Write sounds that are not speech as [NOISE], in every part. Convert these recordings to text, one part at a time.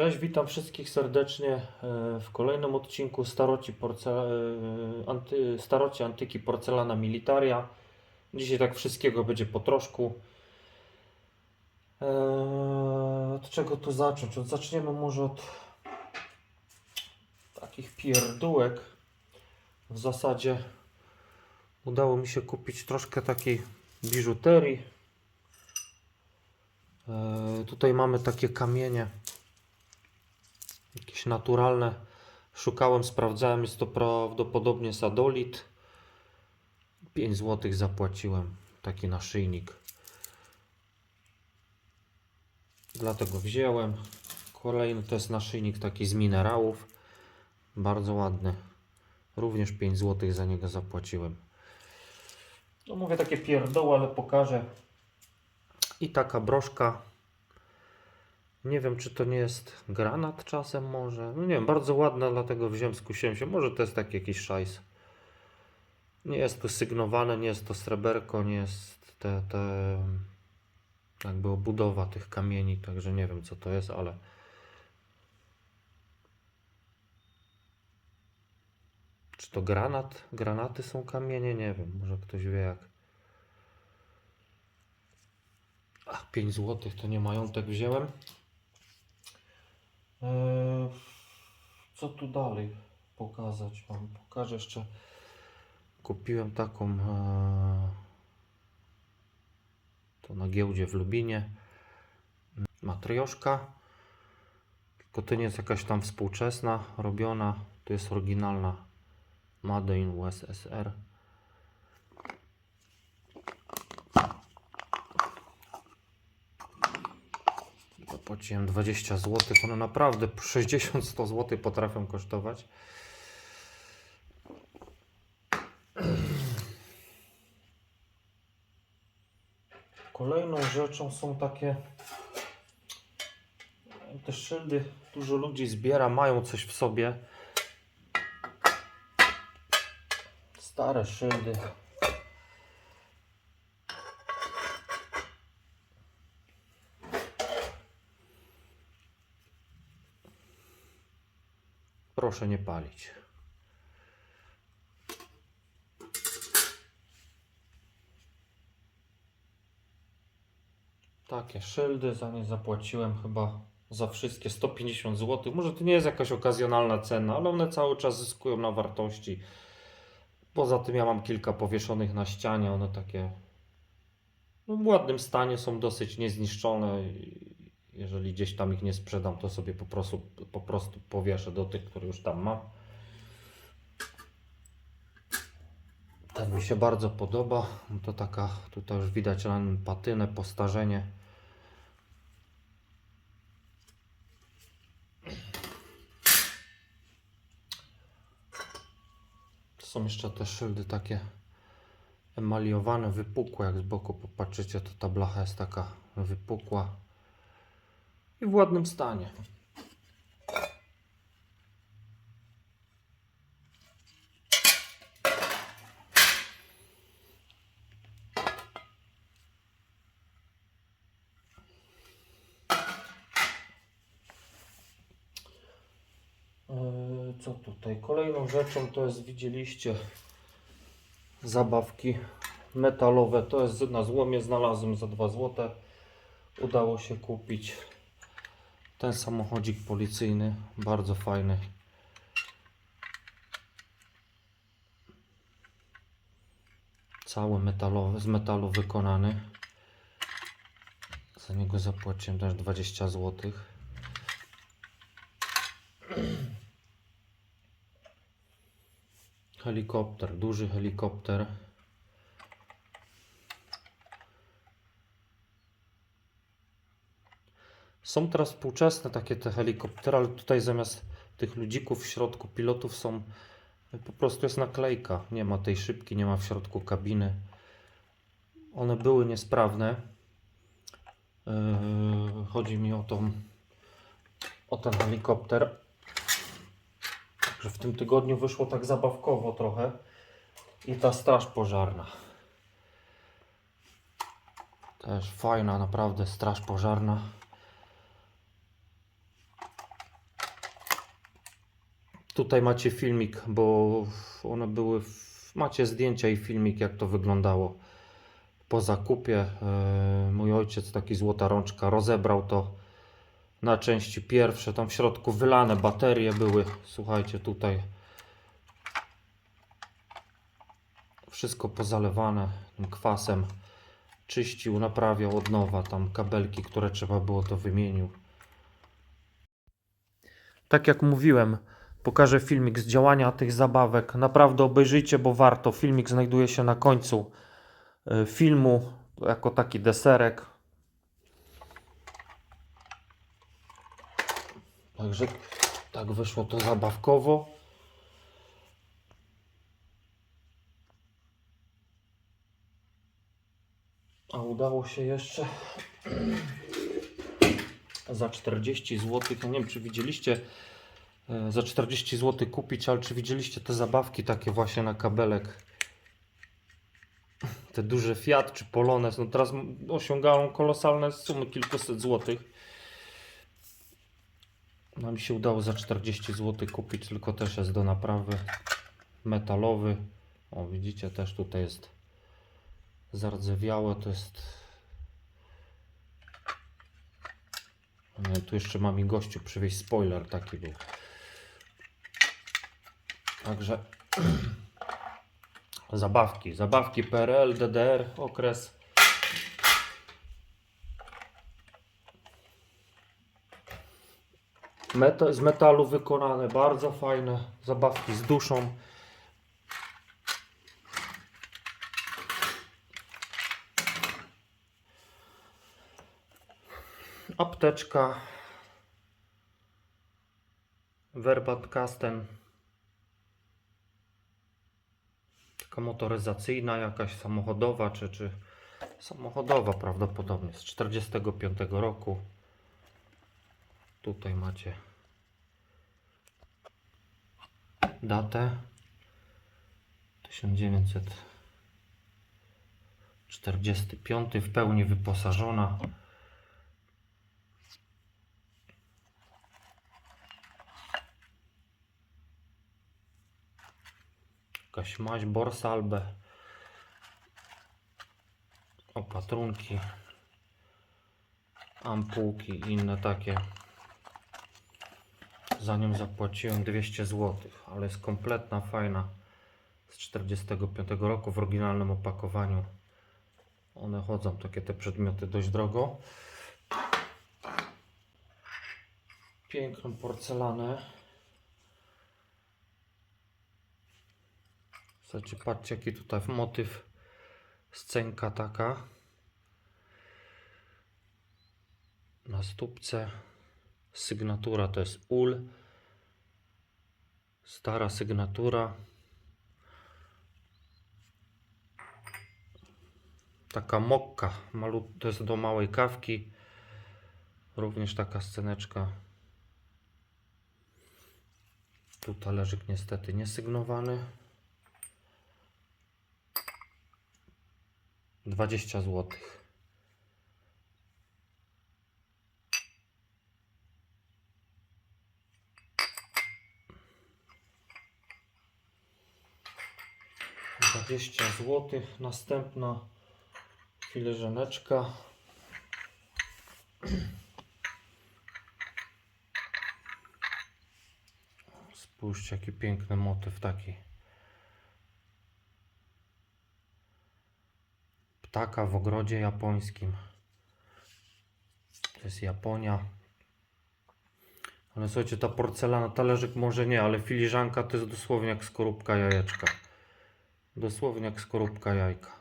Cześć, witam wszystkich serdecznie e, w kolejnym odcinku Staroci, e, anty... Staroci Antyki Porcelana Militaria. Dzisiaj tak wszystkiego będzie po troszku. Eee, od czego tu zacząć? Zaczniemy może od takich pierdółek. W zasadzie udało mi się kupić troszkę takiej biżuterii. Tutaj mamy takie kamienie jakieś naturalne. Szukałem, sprawdzałem, jest to prawdopodobnie sadolit. 5 zł zapłaciłem taki naszyjnik. Dlatego wziąłem. Kolejny to jest naszyjnik taki z minerałów. Bardzo ładny. Również 5 zł za niego zapłaciłem. No mówię takie pierdoły, ale pokażę. I taka broszka nie wiem, czy to nie jest granat czasem może. No nie wiem, bardzo ładna, dlatego wziąłem, skusiłem się. Może to jest taki jakiś szajs. Nie jest to sygnowane, nie jest to sreberko, nie jest te, te jakby obudowa tych kamieni, także nie wiem co to jest, ale czy to granat? Granaty są kamienie? Nie wiem, może ktoś wie jak. Ach, 5 zł to nie majątek wziąłem. Eee, Co tu dalej pokazać Wam? Pokażę jeszcze. Kupiłem taką eee, to na giełdzie w Lubinie matrioszka. Tylko to nie jest jakaś tam współczesna, robiona. To jest oryginalna Made in USSR. Zapłaciłem 20 zł. One naprawdę 60-100 zł potrafią kosztować. Kolejną rzeczą są takie te szyldy. Dużo ludzi zbiera, mają coś w sobie. Stare szyldy. Proszę nie palić. Takie szyldy, za nie zapłaciłem chyba za wszystkie 150 zł. Może to nie jest jakaś okazjonalna cena, ale one cały czas zyskują na wartości. Poza tym ja mam kilka powieszonych na ścianie, one takie w ładnym stanie są dosyć niezniszczone. Jeżeli gdzieś tam ich nie sprzedam, to sobie po prostu, po prostu powieszę do tych, które już tam mam. Ten mi się bardzo podoba. To taka, tutaj już widać patynę, postarzenie. Są jeszcze te szyldy takie emaliowane, wypukłe. Jak z boku popatrzycie, to ta blacha jest taka wypukła i w ładnym stanie. Eee, Co tutaj? Kolejną rzeczą to jest, widzieliście, zabawki metalowe. To jest na złomie, znalazłem za 2 zł. Udało się kupić ten samochodzik policyjny. Bardzo fajny. Cały metalowy, z metalu wykonany. Za niego zapłaciłem też 20 zł. Helikopter, duży helikopter. Są teraz współczesne takie te helikoptery, ale tutaj zamiast tych ludzików w środku pilotów są po prostu jest naklejka. Nie ma tej szybki, nie ma w środku kabiny. One były niesprawne. Yy, chodzi mi o tą o ten helikopter. Że w tym tygodniu wyszło tak zabawkowo trochę. I ta straż pożarna. Też fajna, naprawdę straż pożarna. Tutaj macie filmik, bo one były. W, macie zdjęcia i filmik, jak to wyglądało po zakupie. E, Mój ojciec, taki złota rączka, rozebrał to na części pierwsze. Tam w środku wylane baterie były. Słuchajcie, tutaj wszystko pozalewane tym kwasem. Czyścił, naprawiał od nowa. Tam kabelki, które trzeba było, to wymienił. Tak jak mówiłem, pokażę filmik z działania tych zabawek. Naprawdę obejrzyjcie, bo warto. Filmik znajduje się na końcu y, filmu, jako taki deserek. Także tak wyszło to zabawkowo. A udało się jeszcze [CLEARS THROAT] za 40 zł. Ja nie wiem, czy widzieliście e, za 40 zł kupić, ale czy widzieliście te zabawki takie właśnie na kabelek? Te duże Fiat czy Polones, no teraz osiągają kolosalne sumy kilkuset złotych. Nam się udało za 40 zł kupić, tylko też jest do naprawy metalowy. O, widzicie, też tutaj jest zardzewiałe, to jest Nie, tu jeszcze ma mi gościu przywieźć spoiler, taki był. Także [CLEARS THROAT] zabawki, zabawki PRL, DDR, okres. Z metalu wykonane, bardzo fajne zabawki z duszą. Apteczka. Verbat Taka motoryzacyjna, jakaś samochodowa, czy, czy samochodowa prawdopodobnie z 45 roku. Tutaj macie datę 1945 w pełni wyposażona. Jakaś maź Borsalbe. Opatrunki. Ampułki i inne takie. Za nią zapłaciłem 200 zł, ale jest kompletna, fajna. Z 45 roku w oryginalnym opakowaniu. One chodzą, takie te przedmioty dość drogo. Piękną porcelanę. Słuchajcie, patrzcie jaki tutaj motyw scenka taka. Na stópce sygnatura to jest ul. Stara sygnatura. Taka mokka malut, to jest do małej kawki. Również taka sceneczka. Tu talerzyk niestety niesygnowany 20 zł. Dwadzieścia złotych. Następna filiżaneczka. Spójrzcie, jaki piękny motyw taki. Ptaka w ogrodzie japońskim. To jest Japonia. Ale słuchajcie, ta porcelana, talerzyk może nie, ale filiżanka to jest dosłownie jak skorupka jajeczka. Dosłownie jak skorupka jajka.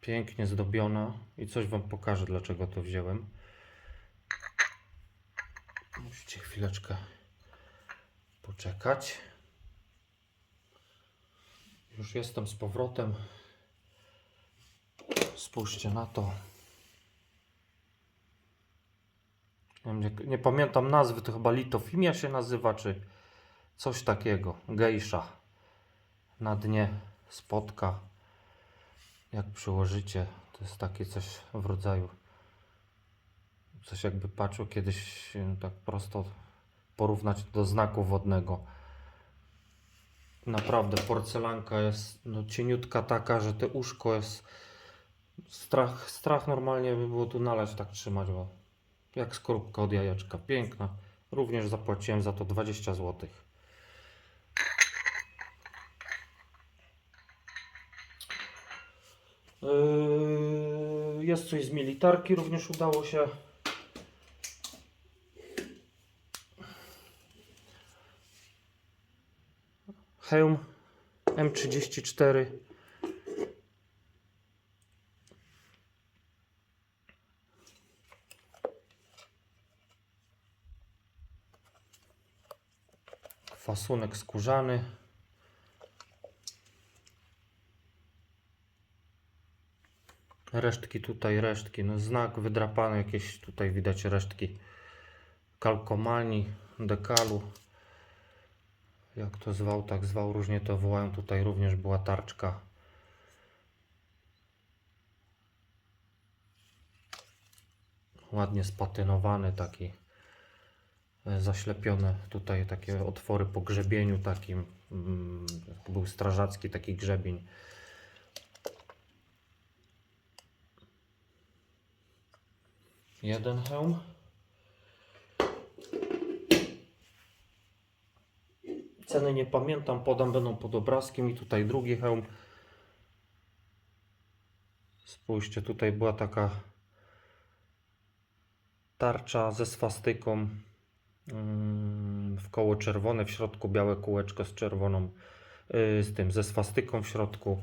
Pięknie zdobiona i coś Wam pokażę, dlaczego to wziąłem. Musicie chwileczkę poczekać. Już jestem z powrotem. Spójrzcie na to. Nie, nie, pamiętam nazwy, to chyba litofimia się nazywa, czy coś takiego. Gejsza. Na dnie spotka. Jak przyłożycie, to jest takie coś w rodzaju. Coś jakby patrzył kiedyś e, tak prosto porównać do znaku wodnego. Naprawdę porcelanka jest no, cieniutka taka, że te uszko jest strach, strach normalnie by było tu nalać tak trzymać, bo jak skorupka od jajeczka. Piękna. Również zapłaciłem za to 20 zł. Yy, Jest coś z militarki, również udało się. Hełm M34. Fasunek skórzany. Resztki tutaj, resztki. No znak wydrapany, jakieś tutaj widać resztki kalkomanii, dekalu. Jak to zwał, tak zwał, różnie to wołają. Tutaj również była tarczka. Ładnie spatynowany taki zaślepione tutaj takie otwory po grzebieniu takim mm, był strażacki taki grzebień. Jeden hełm. Ceny nie pamiętam podam będą pod obrazkiem i tutaj drugi hełm. Spójrzcie tutaj była taka tarcza ze swastyką w koło czerwone, w środku białe kółeczko z czerwoną, yy, z tym, ze swastyką w środku.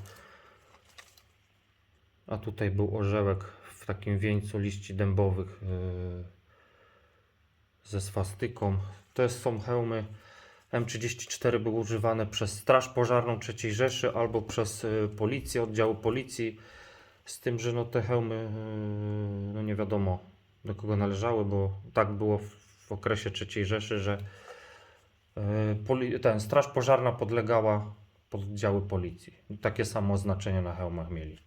A tutaj był orzełek w takim wieńcu liści dębowych yy, ze swastyką. To są hełmy M34 były używane przez Straż Pożarną III Rzeszy albo przez yy, policję, oddziały policji. Z tym, że no te hełmy, no nie wiadomo do kogo należały, bo tak było w, w okresie III Rzeszy, że poli- ten Straż Pożarna podlegała pod oddziały policji. Takie samo oznaczenie na hełmach mieli.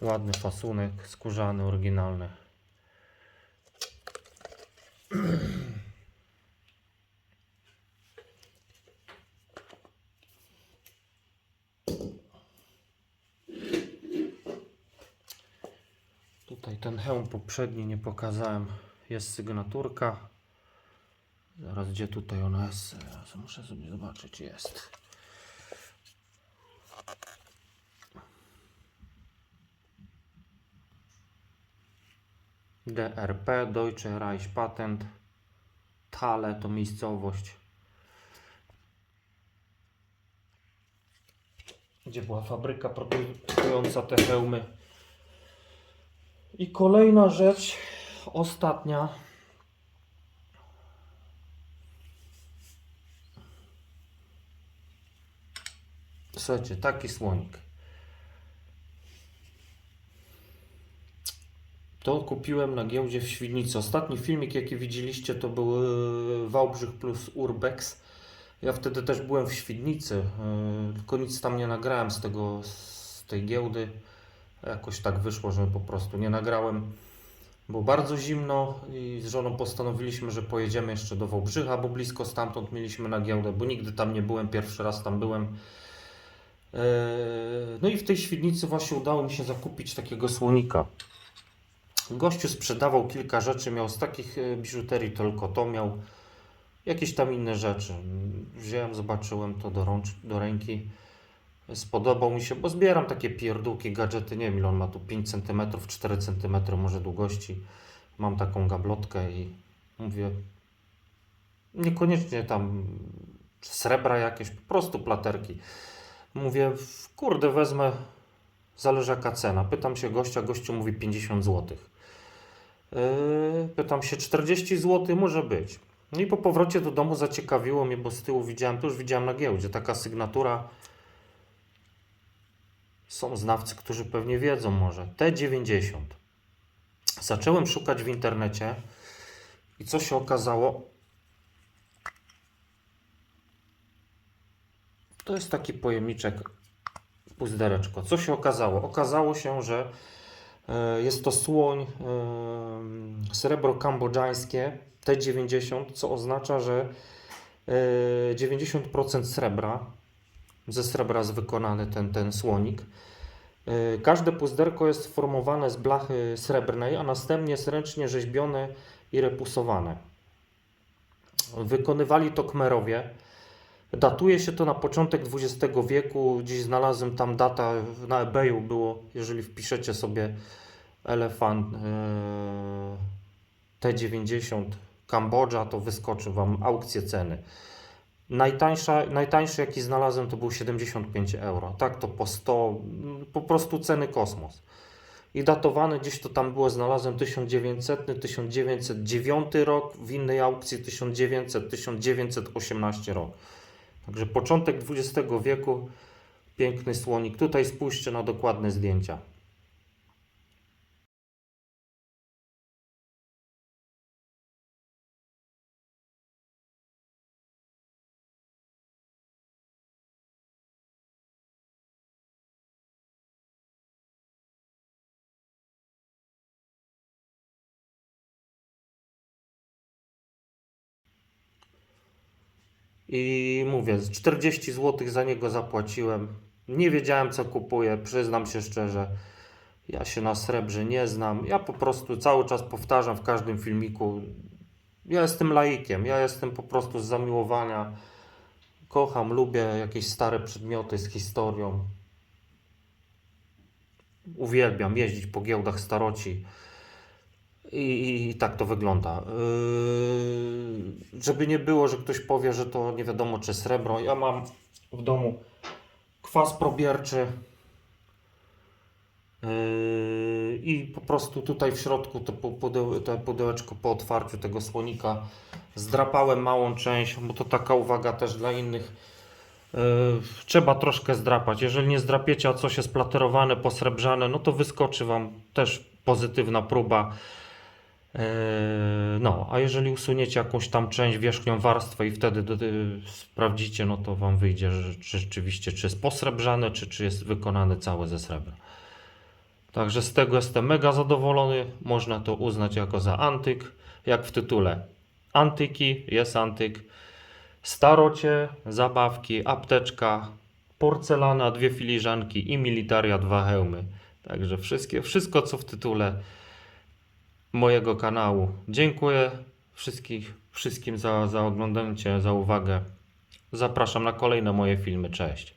Ładny fasunek, skórzany, oryginalny. Tutaj ten hełm poprzedni nie pokazałem. Jest sygnaturka. Zaraz gdzie tutaj ona jest? Zaraz muszę sobie zobaczyć. Jest. DRP, Deutsche Reich Patent. Thale to miejscowość. Gdzie była fabryka produkująca te hełmy. I kolejna rzecz, ostatnia. Słuchajcie, taki słonik. To kupiłem na giełdzie w Świdnicy. Ostatni filmik, jaki widzieliście, to był e, Wałbrzych plus Urbex. Ja wtedy też byłem w Świdnicy, e, tylko nic tam nie nagrałem z tego, z tej giełdy. Jakoś tak wyszło, że po prostu nie nagrałem. Było bardzo zimno i z żoną postanowiliśmy, że pojedziemy jeszcze do Wałbrzycha, bo blisko stamtąd mieliśmy na giełdę, bo nigdy tam nie byłem, pierwszy raz tam byłem. Eee, No i w tej Świdnicy właśnie udało mi się zakupić takiego słonika. Gościu sprzedawał kilka rzeczy, miał z takich e, biżuterii tylko to, miał jakieś tam inne rzeczy. Wziąłem, zobaczyłem to do, rącz, do ręki. Spodobał mi się, bo zbieram takie pierdółki, gadżety, nie wiem ile on ma tu 5 cm, 4 cm może długości. Mam taką gablotkę i mówię, niekoniecznie tam srebra jakieś, po prostu platerki. Mówię, kurde wezmę, zależy jaka cena. Pytam się gościa, gościu mówi 50 zł. Yy, pytam się 40 zł, może być. No i po powrocie do domu zaciekawiło mnie, bo z tyłu widziałem, to już widziałem na giełdzie, taka sygnatura są znawcy, którzy pewnie wiedzą może. T90. Zacząłem szukać w internecie i co się okazało? To jest taki pojemniczek, puzdereczko. Co się okazało? Okazało się, że E, Jest to słoń e, srebro kambodżańskie T90, co oznacza, że e, 90% srebra, ze srebra jest wykonany ten, ten słonik. E, Każde puzderko jest sformowane z blachy srebrnej, a następnie jest ręcznie rzeźbione i repusowane. Wykonywali to Kmerowie. Datuje się to na początek XX wieku. Gdzieś znalazłem tam data na eBayu było, jeżeli wpiszecie sobie elefant e, T90 Kambodża, to wyskoczy Wam aukcje ceny. Najtańsza, najtańszy jaki znalazłem to był 75 euro. Tak to po 100, mm, po prostu ceny kosmos. I datowane gdzieś to tam było, znalazłem 1900, 1909 rok, w innej aukcji 1900, 1918 rok. Także początek XX wieku, piękny słonik. Tutaj spójrzcie na dokładne zdjęcia. I mówię, z 40 zł za niego zapłaciłem. Nie wiedziałem co kupuję, przyznam się szczerze. Ja się na srebrze nie znam. Ja po prostu cały czas powtarzam w każdym filmiku. Ja jestem laikiem, ja jestem po prostu z zamiłowania. Kocham, lubię jakieś stare przedmioty z historią. Uwielbiam jeździć po giełdach staroci. I, I tak to wygląda. Yy, żeby nie było, że ktoś powie, że to nie wiadomo czy srebro. Ja mam w domu kwas probierczy. Yy, I po prostu tutaj w środku to, pu- pudeł, to pudełeczko po otwarciu tego słonika zdrapałem małą część, bo to taka uwaga też dla innych. Yy, trzeba troszkę zdrapać. Jeżeli nie zdrapiecie, a coś jest platerowane, posrebrzane, no to wyskoczy Wam też pozytywna próba. Yy, No, a jeżeli usuniecie jakąś tam część, wierzchnią warstwę i wtedy do, y, sprawdzicie, no to Wam wyjdzie, czy rzeczywiście czy jest posrebrzane, czy, czy jest wykonane całe ze srebra. Także z tego jestem mega zadowolony. Można to uznać jako za antyk, jak w tytule. Antyki, jest antyk. Starocie, zabawki, apteczka, porcelana, dwie filiżanki i militaria, dwa hełmy. Także wszystkie, wszystko co w tytule mojego kanału. Dziękuję wszystkich, wszystkim za, za oglądanie, za uwagę. Zapraszam na kolejne moje filmy. Cześć.